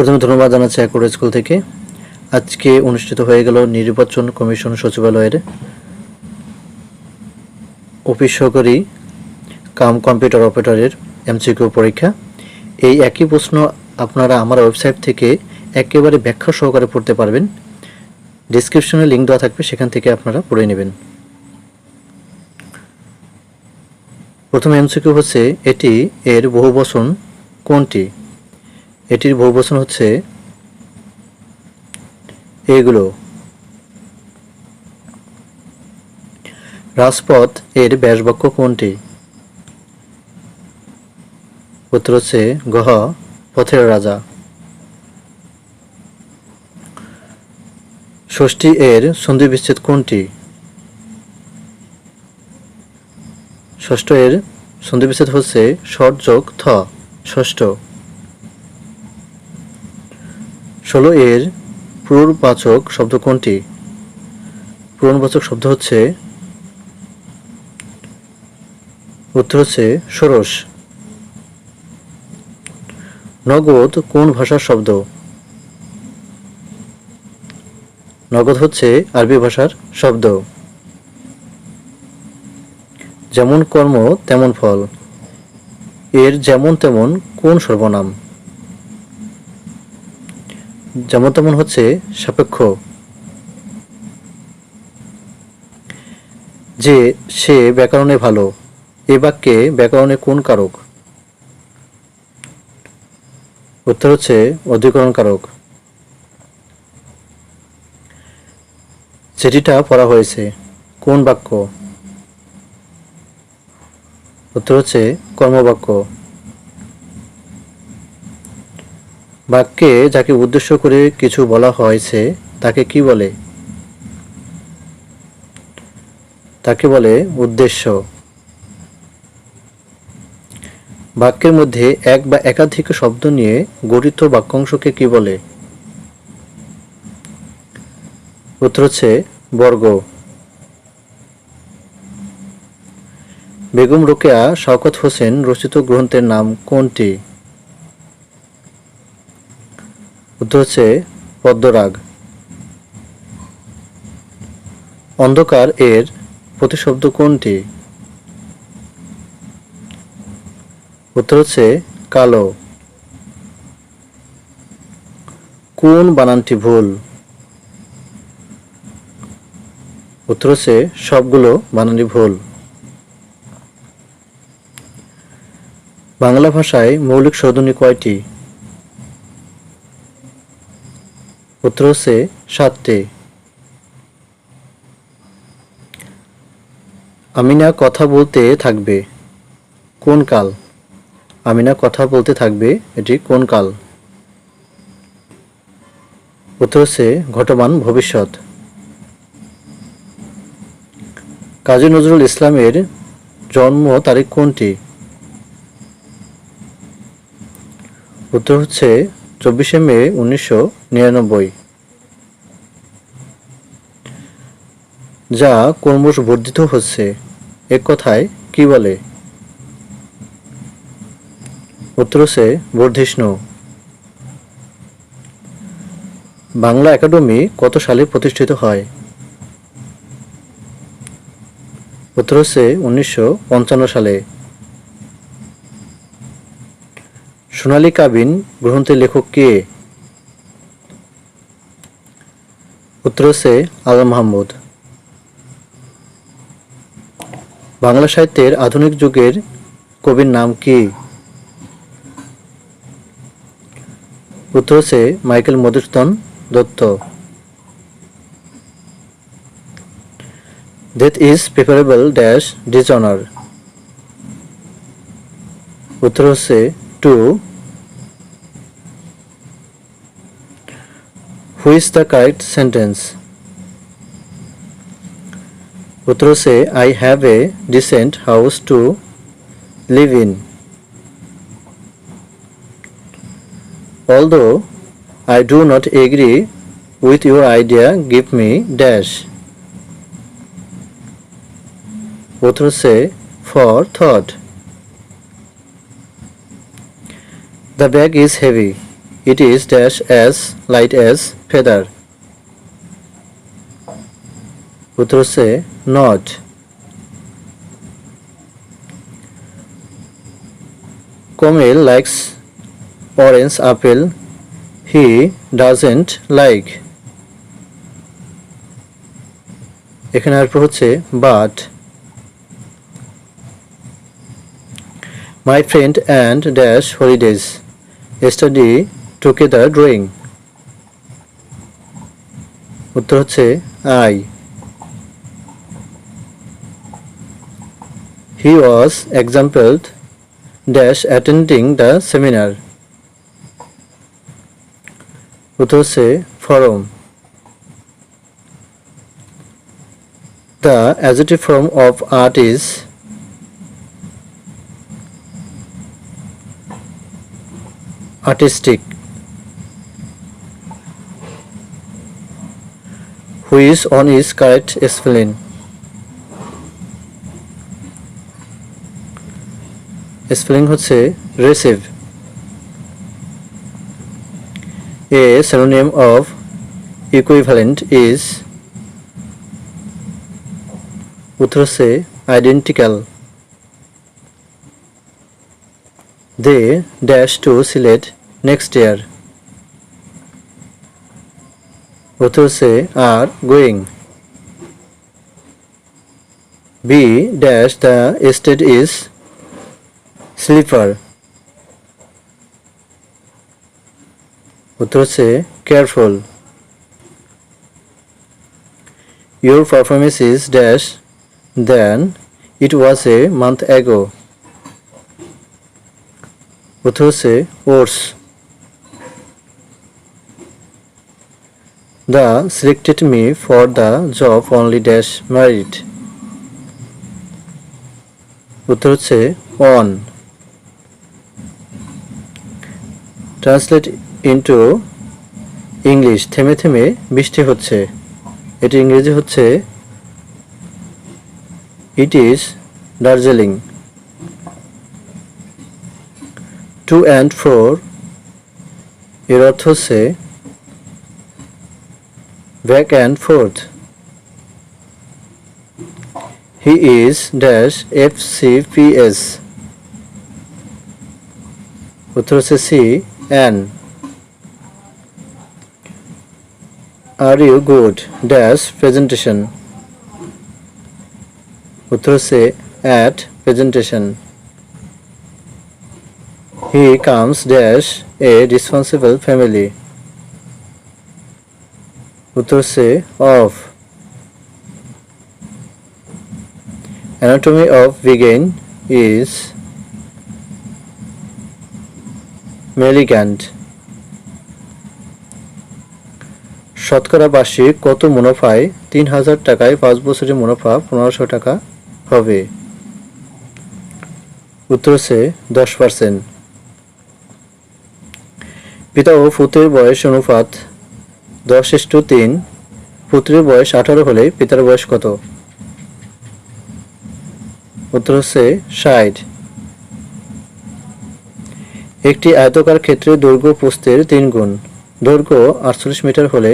প্রথমে ধন্যবাদ জানাচ্ছি অ্যাকোর স্কুল থেকে। আজকে অনুষ্ঠিত হয়ে গেল নির্বাচন কমিশন সচিবালয়ের অফিস সহকারী কাম কম্পিউটার অপারেটরের এমসিকিউ পরীক্ষা। এই একই প্রশ্ন আপনারা আমার ওয়েবসাইট থেকে একেবারে ব্যাখ্যা সহকারে পড়তে পারবেন। ডিসক্রিপশনে লিঙ্ক দেওয়া থাকবে, সেখান থেকে আপনারা পড়ে নেবেন। প্রথম এমসিকিউ হচ্ছে, এটি এর বহু বহুবচন কোনটি? এটির বহুবচন হচ্ছে, এগুলো। রাজপথ এর ব্যাসবাক্য কোনটি? উত্তর হচ্ছে গহ, পথের রাজা। ষষ্ঠী এর সন্ধি বিচ্ছেদ কোনটি? ষষ্ঠ এর সন্ধি বিচ্ছেদ হচ্ছে ষট যোগ থ, ষষ্ঠ। ষোলো এর পূর্ববাচক শব্দ কোনটি? পূর্ণবাচক শব্দ হচ্ছে, উত্তর হচ্ছে ষোড়শ। নগদ কোন ভাষার শব্দ? নগদ হচ্ছে আরবি ভাষার শব্দ। যেমন কর্ম, তেমন ফল। এর যেমন তেমন কোন সর্বনাম? যেমন তেমন হচ্ছে সাপেক্ষ। যে সে ব্যাকরণে ভালো, এ বাক্যে ব্যাকরণে কোন কারক? উত্তর হচ্ছে অধিকরণ কারক চিঠিটা পড়া হয়েছে, কোন বাক্য? উত্তর হচ্ছে কর্মবাক্য। বাক্যে যাকে উদ্দেশ্য করে কিছু বলা হয়েছে, তাকে কি বলে? তাকে বলে উদ্দেশ্য। বাক্যের মধ্যে এক বা একাধিক শব্দ নিয়ে গঠিত বাক্যাংশকে কি বলে? উত্তর হচ্ছে বর্গ। বেগম রোকেয়া শওকত হোসেন রচিত গ্রন্থের নাম কোনটি? উত্তর হচ্ছে পদ্মরাগ। অন্ধকার এর প্রতিশব্দ কোনটি? উত্তর হচ্ছে কালো। কোন বানানটি ভুল? উত্তর হচ্ছে সবগুলো বানানই ভুল। বাংলা ভাষায় মৌলিক স্বরধ্বনি কয়টি? উত্তর হচ্ছে সাতটি। আমিনা কথা বলতে থাকবে। কোন কাল? আমিনা কথা বলতে থাকবে, এটি কোন কাল? উত্তর হচ্ছে ঘটমান ভবিষ্যৎ। কাজী নজরুল ইসলামের জন্ম তারিখ কোনটি? উত্তর হচ্ছে চব্বিশে মে উনিশশো নিরানব্বই। যা ক্রমশ বর্ধিত হচ্ছে এক কথায় কি বলে? উত্তর হচ্ছে বর্ধিষ্ণু। বাংলা একাডেমি কত সালে প্রতিষ্ঠিত হয়? উত্তর হচ্ছে উনিশশো সালে। সোনালী কাবিন গ্রন্থের লেখক কে? উত্তর হচ্ছে আলম মাহমুদ। বাংলা সাহিত্যের আধুনিক যুগের কবির নাম কি? উত্তর হচ্ছে Michael Madhusudan Dutta. Death is preferable dash dishonour উত্তর হচ্ছে two which is the correct sentence উত্তর হচ্ছে I have a decent house to live in although I do not agree with your idea, give me dash. উত্তর হচ্ছে for thought. The bag is heavy. It is dash as light as feather উত্তর হচ্ছে not Komil likes orange, apple. He doesn't like. এখানে আর হচ্ছে but my friend and dash holidays study together drawing উত্তর হচ্ছে I he was exampled dash attending the seminar উত্তর হচ্ছে form The adjective form of art is artistic which one is correct spelling spelling হচ্ছে receive A synonym of equivalent is উত্তর হচ্ছে identical they dash to Sylhet next ইয়ার উত্তর হচ্ছে আর going. Be dash the estate is sleeper উত্তর হচ্ছে careful your performance is dash then it was a month ago উত্তর হচ্ছে oats the selected me for the job only dash married উত্তর হচ্ছে on translate into English থেমে থেমে বৃষ্টি হচ্ছে। এটি ইংরেজি হচ্ছে it is Darjeeling to and fro এর অর্থ হচ্ছে back and forth he is dash F C P S উত্তর হচ্ছে C N. Are you good? Dash presentation. উত্তর হচ্ছে at presentation. He comes dash a responsible family. উত্তর হচ্ছে of. Anatomy of vegan is মেলিগ্যান্ড শতকরা বার্ষিক কত মুনাফায় তিন হাজার টাকায় পাঁচ বছরের মুনাফা পনেরোশো টাকা হবে? উত্তর হচ্ছে দশ পার্সেন্ট পিতা ও পুত্রের বয়স অনুপাত দশ ইস্টু তিন, পুত্রের বয়স আঠারো হলে পিতার বয়স কত? উত্তর হচ্ছে ষাট। একটি আয়তকার ক্ষেত্রে দৈর্ঘ্য প্রস্থের তিন গুণ। দৈর্ঘ্য আটচল্লিশ মিটার হলে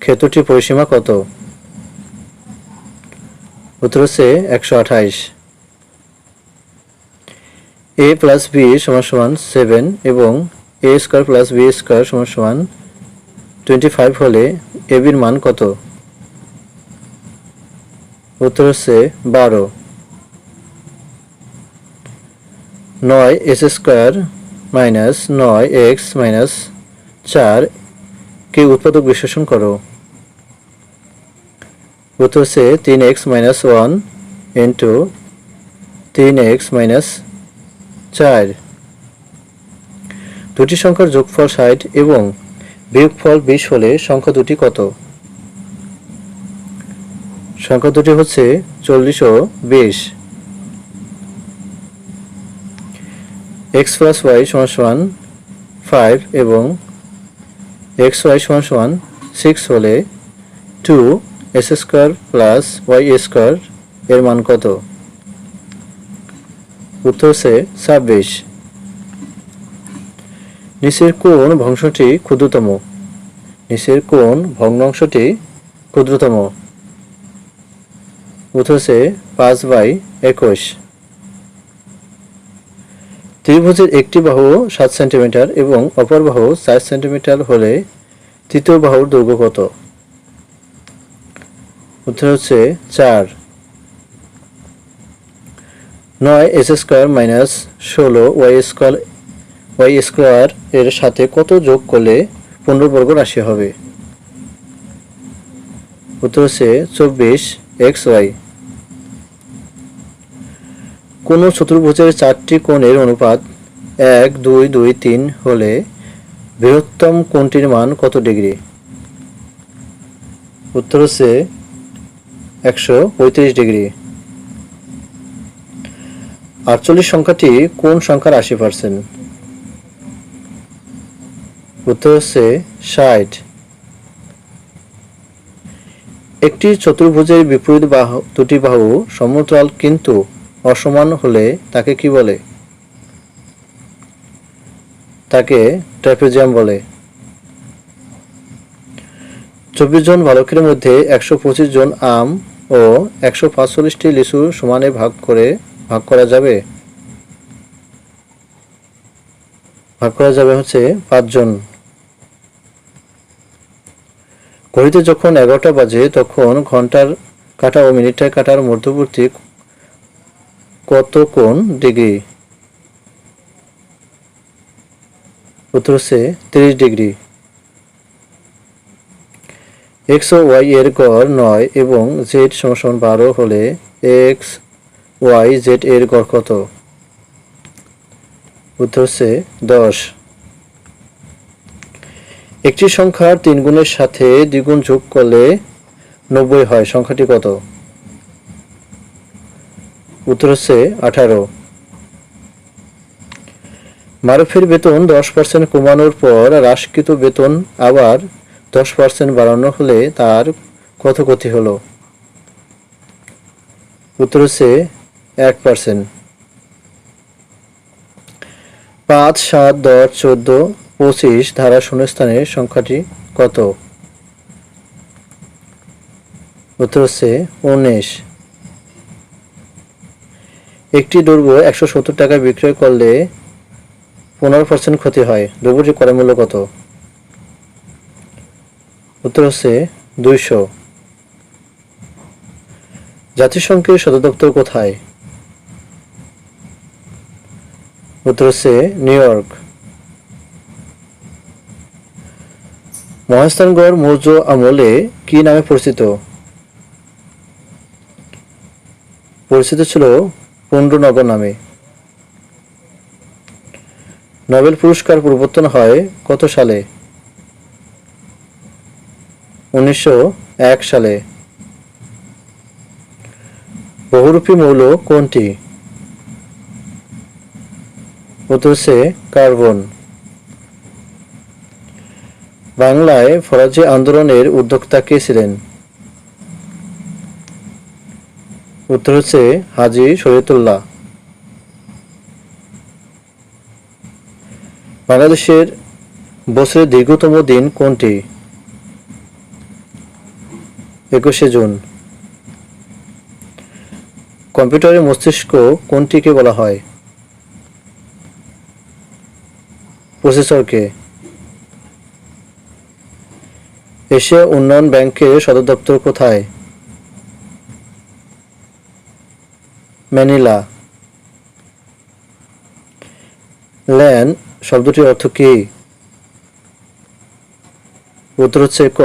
ক্ষেত্রটির পরিসীমা কত? উত্তর হচ্ছে একশো আঠাইশ। এ প্লাস বি সমান সমান সেভেন এবং A square plus B square সমান সমান টোয়েন্টি ফাইভ হলে এ বির মান কত? উত্তর হচ্ছে বারো। নয় এস স্কোয়ার মাইনাস নয় এক্স মাইনাস চার। কে উৎপাদক বিশ্লেষণ করো? উত্তর হচ্ছে তিন এক্স মাইনাস ওয়ান ইন্টু তিন এক্স মাইনাস চার। দুটি সংখ্যার যোগফল ষাট এবং বিয়োগফল বিশ হলে সংখ্যা দুটি কত? সংখ্যা দুটি হচ্ছে চল্লিশ ও বিশ। এক্স প্লাস ওয়াই সমান সমান ফাইভ এবং এক্স ওয়াই সমান সমান সিক্স হলে two S square plus Y square এর মান কত? উত্তর হচ্ছে ছাব্বিশ। নিচের কোন ভংশটি ক্ষুদ্রতম। নিচের কোন ভগ্নাংশটি ক্ষুদ্রতম। হচ্ছে পাঁচ বাই একুশ। ত্রিভুজের একটি বাহু সাত সেন্টিমিটার এবং অপর বাহু চার সেন্টিমিটার হলে তৃতীয় বাহুর দৈর্ঘ্য কত? উত্তর হচ্ছে চার। নয় এস স্কোয়ার মাইনাস ষোলো ওয়াই স্কোয়ার ওয়াই স্কোয়ার এর সাথে কত যোগ করলে পনেরো বর্গ রাশি হবে? উত্তর হচ্ছে চব্বিশ এক্স ওয়াই কোনো চতুর্ভুজের চারটি কোণের অনুপাত এক, দুই দুই, তিন হলে বৃহত্তম কোণটির মান কত ডিগ্রি? উত্তর হচ্ছে একশো পঁয়ত্রিশ ডিগ্রি। আটচল্লিশ সংখ্যাটি কোন সংখ্যার আশি পার্সেন্ট? উত্তর হচ্ছে ষাট। একটি চতুর্ভুজের বিপরীত বাহু, দুটি বাহু সমতল কিন্তু অসমান হলে তাকে কি বলে? তাকে ট্র্যাপিজিয়াম বলে। চব্বিশ জন বালকের মধ্যে একশো পঁচিশ জন আম ও একশো পাঁচচল্লিশটি লিচু সমানে ভাগ করে ভাগ করা যাবে। ভাগ করা যাবে হচ্ছে পাঁচজন ঘড়িতে যখন এগারোটা বাজে, তখন ঘণ্টার কাটা ও মিনিটের কাটার মধ্যবর্তী কত কোণ ডিগ্রি? উত্তর হচ্ছে তিরিশ ডিগ্রি। এক্স ও ওয়াই এর গড় নয় এবং জেড সমান বারো হলে এক্স ওয়াই জেড এর গড় কত? উত্তর হচ্ছে দশ। একটি সংখ্যার তিন গুণের সাথে দ্বিগুণ যোগ করলে নব্বই হয়। সংখ্যাটি কত? উত্তর হচ্ছে আঠারো। মারুফের বেতন দশ পার্সেন্ট কমানোর পর হ্রাসকৃত বেতন আবার দশ পার্সেন্ট বাড়ানো হলে তার কত ক্ষতি হলো। উত্তর হচ্ছে এক পার্সেন্ট পাঁচ, সাত, দশ, চোদ্দ পঁচিশ ধারা শূন্যস্থানের সংখ্যাটি কত? উত্তর হচ্ছে উনিশ। একটি দৈর্ঘ্য একশো সত্তর টাকা বিক্রয় করলে পনেরো পার্সেন্ট ক্ষতি হয়। দ্রব্যটির ক্রয় মূল্য কত? উত্তর হচ্ছে দুইশো। জাতিসংঘের সদর দপ্তর কোথায়? উত্তর হচ্ছে নিউ ইয়র্ক। মহাস্থানগড় মৌর্য আমলে কি নামে পরিচিত? পরিচিত ছিল পুণ্ডনগর নামে। নোবেল পুরস্কার প্রবর্তন হয় কত সালে? উনিশশো এক সালে। বহুরূপী মৌল কোনটি? হচ্ছে কার্বন। বাংলায় ফরাজি আন্দোলনের উদ্যোক্তা কে ছিলেন? উত্তর হচ্ছে হাজি শরীয়তুল্লাহ। বাংলাদেশের বছরের দীর্ঘতম দিন কোনটি? একুশে জুন। কম্পিউটারের মস্তিষ্ক কোনটিকে বলা হয়? প্রসেসরকে। এশিয়া উন্নয়ন ব্যাংকের সদর দপ্তর কোথায়? ম্যানিলা। ল্যান, শব্দটির অর্থ কি? উত্তর হচ্ছে ক,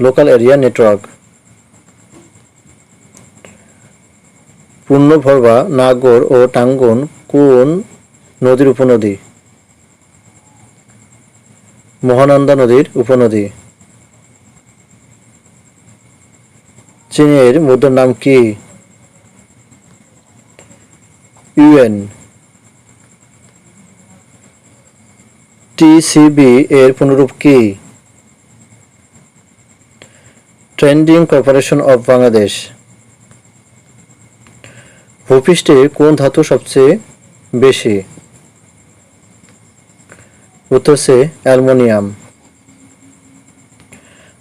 local area network. Purnabhaba, Nagar ও টাঙ্গন কোন নদীর উপনদী? মহানন্দা নদীর উপনদী। চীনের মুদ্রার নাম কি? ইউএন। টিসিবি এর পুনরূপ কি? Trading corporation of Bangladesh. ভূপৃষ্ঠে কোন ধাতু সবচেয়ে বেশি? উত্তর সে অ্যালমোনিয়াম।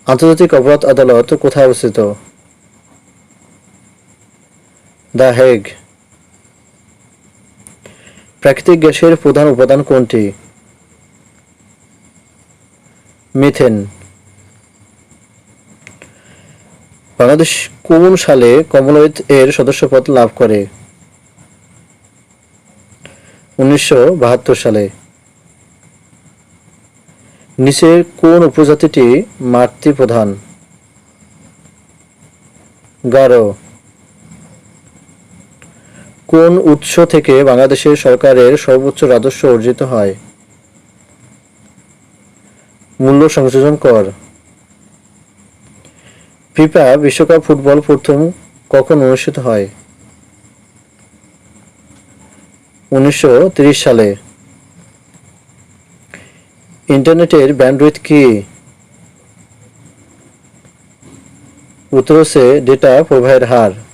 আন্তর্জাতিক অপরাধ আদালত কোথায় অবস্থিত? The Hague. প্রাকৃতিক গ্যাসের প্রধান উপাদান কোনটি? মিথেন। বাংলাদেশ কোন সালে কমনওয়েলথ এর সদস্যপদ লাভ করে? উনিশশো বাহাত্তর সালে। নিচের কোন উপজাতিটি মাতৃ প্রধান গারো। কোন উৎস থেকে বাংলাদেশের সরকারের সর্বোচ্চ রাজস্ব অর্জিত হয়? মূল্য সংযোজন কর। ফিফা বিশ্বকাপ ফুটবল প্রথম কখন অনুষ্ঠিত হয়? উনিশশো সালে। ইন্টারনেটের ব্যান্ডউইথ কি? উত্তর হচ্ছে ডেটা প্রবাহের হার।